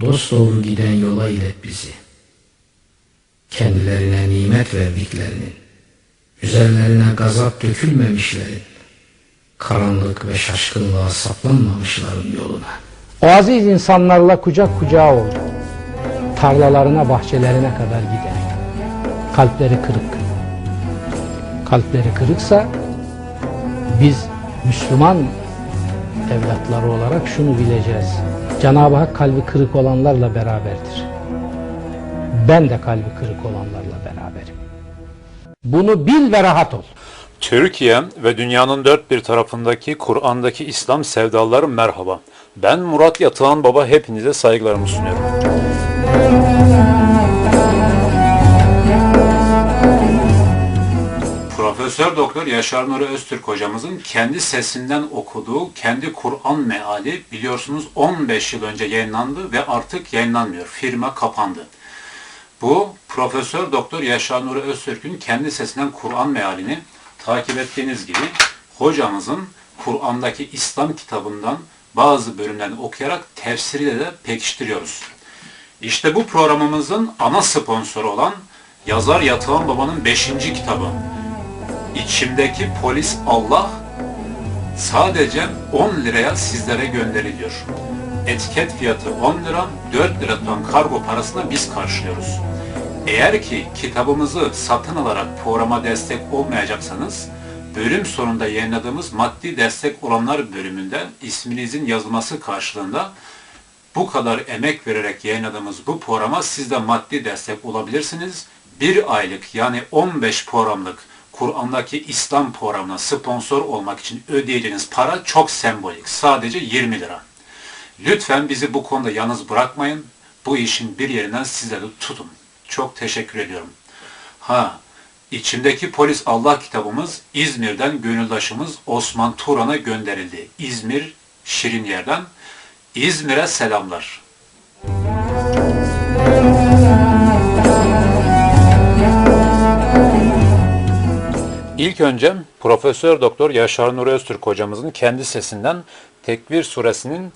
dosdoğru giden yola ilet bizi. Kendilerine nimet verdiklerinin, üzerlerine gazap dökülmemişlerin, karanlık ve şaşkınlığa saplanmamışların yoluna. O aziz insanlarla kucak kucağa oldu. Tarlalarına, bahçelerine kadar gider. Kalpleri kırık. Kalpleri kırıksa biz Müslüman evlatları olarak şunu bileceğiz. Cenab-ı Hak kalbi kırık olanlarla beraberdir. Ben de kalbi kırık olanlarla beraberim. Bunu bil ve rahat ol. Türkiye ve dünyanın dört bir tarafındaki Kur'an'daki İslam sevdaları merhaba. Ben Murat Yatağan Baba hepinize saygılarımı sunuyorum. Profesör Doktor Yaşar Nuri Öztürk hocamızın kendi sesinden okuduğu kendi Kur'an meali biliyorsunuz 15 yıl önce yayınlandı ve artık yayınlanmıyor. Firma kapandı. Bu Profesör Doktor Yaşar Nuri Öztürk'ün kendi sesinden Kur'an mealini takip ettiğiniz gibi hocamızın Kur'an'daki İslam kitabından bazı bölümlerini okuyarak tefsiriyle de pekiştiriyoruz. İşte bu programımızın ana sponsoru olan yazar Yatağan Baba'nın 5. kitabı. İçimdeki polis Allah sadece 10 liraya sizlere gönderiliyor. Etiket fiyatı 10 lira, 4 lira tutan kargo parasını biz karşılıyoruz. Eğer ki kitabımızı satın alarak programa destek olmayacaksanız, bölüm sonunda yayınladığımız maddi destek olanlar bölümünde isminizin yazılması karşılığında bu kadar emek vererek yayınladığımız bu programa siz de maddi destek olabilirsiniz. Bir aylık yani 15 programlık Kur'an'daki İslam programına sponsor olmak için ödeyeceğiniz para çok sembolik. Sadece 20 lira. Lütfen bizi bu konuda yalnız bırakmayın. Bu işin bir yerinden sizleri tutun. Çok teşekkür ediyorum. Ha, içimdeki Polis Allah kitabımız İzmir'den gönüldaşımız Osman Turan'a gönderildi. İzmir Şirinyer'den. İzmir'e selamlar. İlk önce Profesör Doktor Yaşar Nuri Öztürk hocamızın kendi sesinden Tekvir suresinin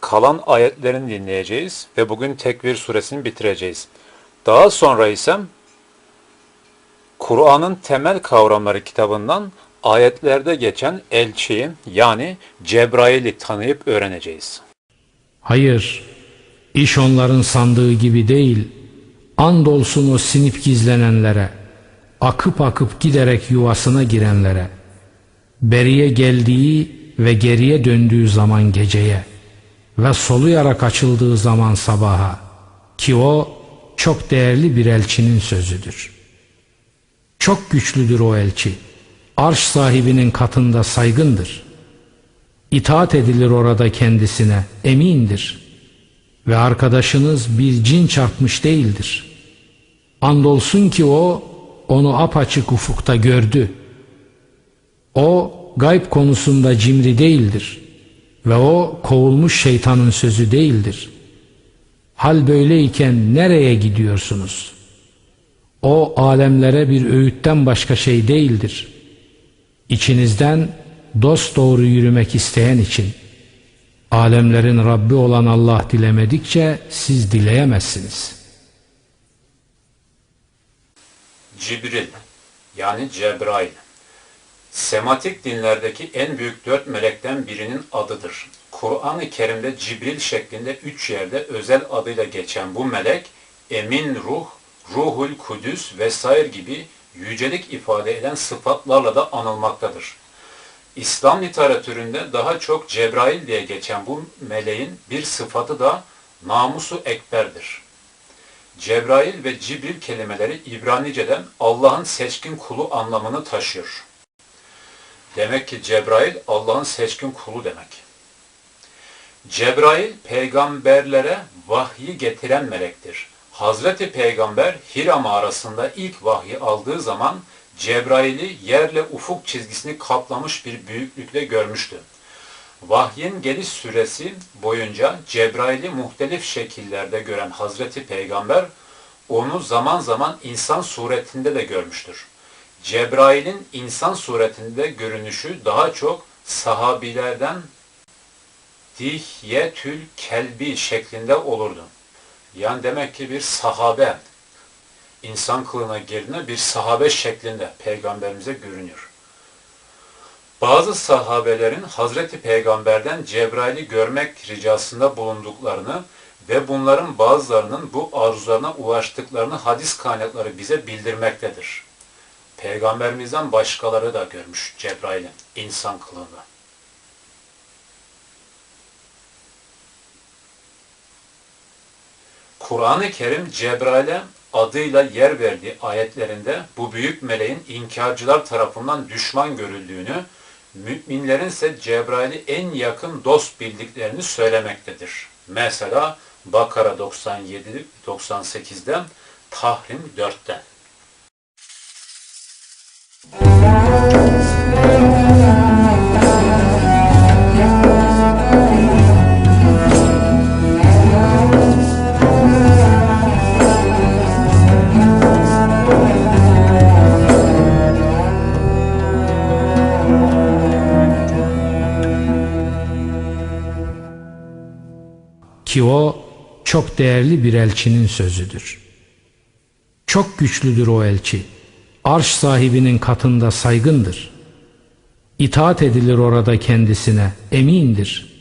kalan ayetlerini dinleyeceğiz ve bugün Tekvir suresini bitireceğiz. Daha sonra ise Kur'an'ın temel kavramları kitabından ayetlerde geçen elçiyi yani Cebrail'i tanıyıp öğreneceğiz. Hayır, iş onların sandığı gibi değil. Andolsun o sinip gizlenenlere, akıp akıp giderek yuvasına girenlere, beriye geldiği ve geriye döndüğü zaman geceye ve soluyarak açıldığı zaman sabaha ki o çok değerli bir elçinin sözüdür. Çok güçlüdür o elçi. Arş sahibinin katında saygındır. İtaat edilir orada kendisine, emindir. Ve arkadaşınız bir cin çarpmış değildir. Andolsun ki o, onu apaçık ufukta gördü. O, gayb konusunda cimri değildir. Ve o, kovulmuş şeytanın sözü değildir. Hal böyleyken nereye gidiyorsunuz? O, alemlere bir öğütten başka şey değildir. İçinizden dost doğru yürümek isteyen için alemlerin Rabbi olan Allah dilemedikçe siz dileyemezsiniz. Cibril yani Cebrail. Sematik dinlerdeki en büyük dört melekten birinin adıdır. Kur'an-ı Kerim'de Cibril şeklinde üç yerde özel adıyla geçen bu melek, emin ruh, ruhul kudüs vesaire gibi yücelik ifade eden sıfatlarla da anılmaktadır. İslam literatüründe daha çok Cebrail diye geçen bu meleğin bir sıfatı da namusu ekberdir. Cebrail ve Cibril kelimeleri İbranice'den Allah'ın seçkin kulu anlamını taşıyor. Demek ki Cebrail Allah'ın seçkin kulu demek. Cebrail peygamberlere vahyi getiren melektir. Hazreti Peygamber Hira mağarasında ilk vahyi aldığı zaman Cebrail'i yerle ufuk çizgisini kaplamış bir büyüklükle görmüştü. Vahyin geliş süresi boyunca Cebrail'i muhtelif şekillerde gören Hazreti Peygamber onu zaman zaman insan suretinde de görmüştür. Cebrail'in insan suretinde görünüşü daha çok sahabilerden dihyetül kelbi şeklinde olurdu. Yani demek ki bir sahabe insan kılığına girdiğinde bir sahabe şeklinde peygamberimize görünüyor. Bazı sahabelerin Hazreti Peygamber'den Cebrail'i görmek ricasında bulunduklarını ve bunların bazılarının bu arzularına ulaştıklarını hadis kaynakları bize bildirmektedir. Peygamberimizden başkaları da görmüş Cebrail'i insan kılığında. Kur'an-ı Kerim Cebrail'e adıyla yer verdiği ayetlerinde bu büyük meleğin inkarcılar tarafından düşman görüldüğünü, müminlerin ise Cebrail'i en yakın dost bildiklerini söylemektedir. Mesela Bakara 97 98'den Tahrim 4'ten. Ki o çok değerli bir elçinin sözüdür. Çok güçlüdür o elçi. Arş sahibinin katında saygındır. İtaat edilir orada kendisine, emindir.